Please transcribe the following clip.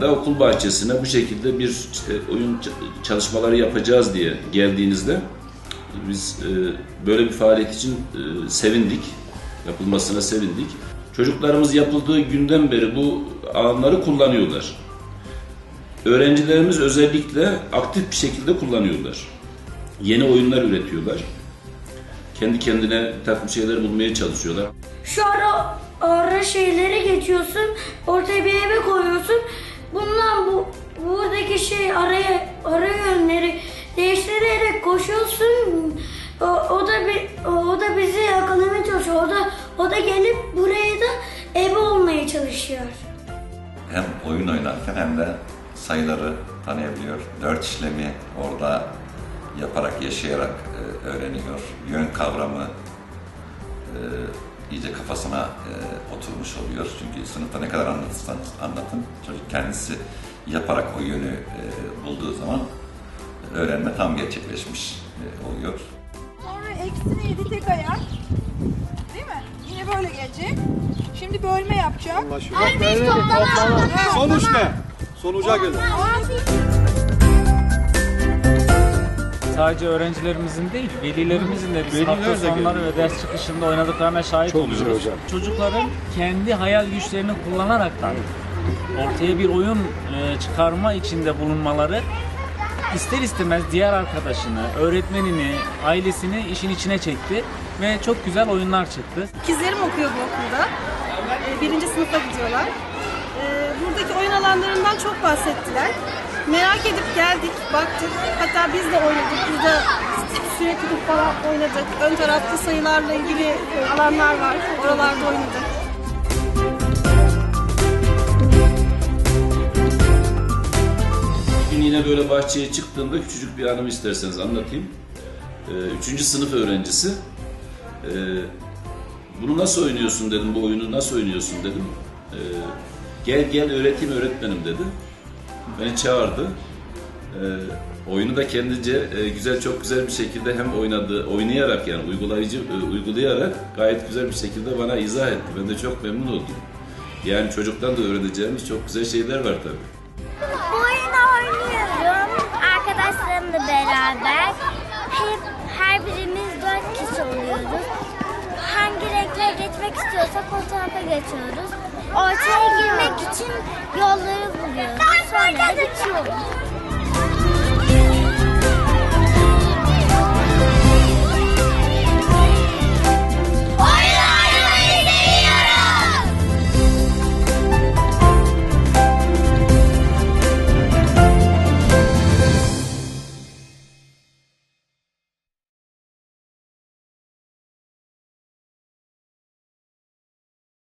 da okul bahçesine bu şekilde bir işte oyun çalışmaları yapacağız diye geldiğinizde biz e, böyle bir faaliyet için e, sevindik. Yapılmasına sevindik. Çocuklarımız yapıldığı günden beri bu alanları kullanıyorlar. Öğrencilerimiz özellikle aktif bir şekilde kullanıyorlar. Yeni oyunlar üretiyorlar. Kendi kendine bir takım şeyler bulmaya çalışıyorlar. Şu ara ara şeyleri geçiyorsun. Ortaya bir eve koyuyorsun. Bundan bu buradaki şey araya ara yönleri değiştirerek koşuyorsun. O, o da bir o da bizi yakalamaya çalışıyor. O da o da gelip buraya da ebe olmaya çalışıyor. hem oyun oynarken hem de sayıları tanıyabiliyor. Dört işlemi orada yaparak, yaşayarak e, öğreniyor. Yön kavramı e, iyice kafasına e, oturmuş oluyor. Çünkü sınıfta ne kadar anlatırsanız anlatın, çocuk kendisi yaparak o yönü e, bulduğu zaman öğrenme tam gerçekleşmiş e, oluyor. Sonra eksi neydi tek ayak. Değil mi? Yine böyle gelecek. Şimdi bölme yapacak. Sonuç ne? Sonuca gelin. Sadece öğrencilerimizin değil, velilerimizin de biz hafta sonları ve ders çıkışında oynadıklarına şahit oluyoruz. Çocukların kendi hayal güçlerini kullanaraktan ortaya bir oyun e, çıkarma içinde bulunmaları ister istemez diğer arkadaşını, öğretmenini, ailesini işin içine çekti ve çok güzel oyunlar çıktı. İkizlerim okuyor bu okulda. Ee, Birinci sınıfa gidiyorlar. Ee, Buradaki oyun alanlarından çok bahsettiler. Merak edip geldik, baktık. Hatta biz de oynadık. Biz de sürekli falan oynadık. Ön tarafta sayılarla ilgili alanlar var. Oralarda oynadık. Bugün yine böyle bahçeye çıktığımda küçücük bir anımı isterseniz anlatayım. Ee, üçüncü sınıf öğrencisi. Ee, bunu nasıl oynuyorsun dedim, bu oyunu nasıl oynuyorsun dedim. Ee, gel gel öğreteyim öğretmenim dedi. Beni çağırdı. Ee, oyunu da kendince e, güzel, çok güzel bir şekilde hem oynadı, oynayarak yani uygulayıcı, e, uygulayarak gayet güzel bir şekilde bana izah etti. Ben de çok memnun oldum. Yani çocuktan da öğreneceğimiz çok güzel şeyler var tabii. Oyun oynuyorum arkadaşlarımla beraber. Hep her birimiz dört kişi oluyoruz. Hangi renkle geçmek istiyorsak o tarafa geçiyoruz. Ortaya girmek için yolları buluyoruz. Sonra da bitiyoruz.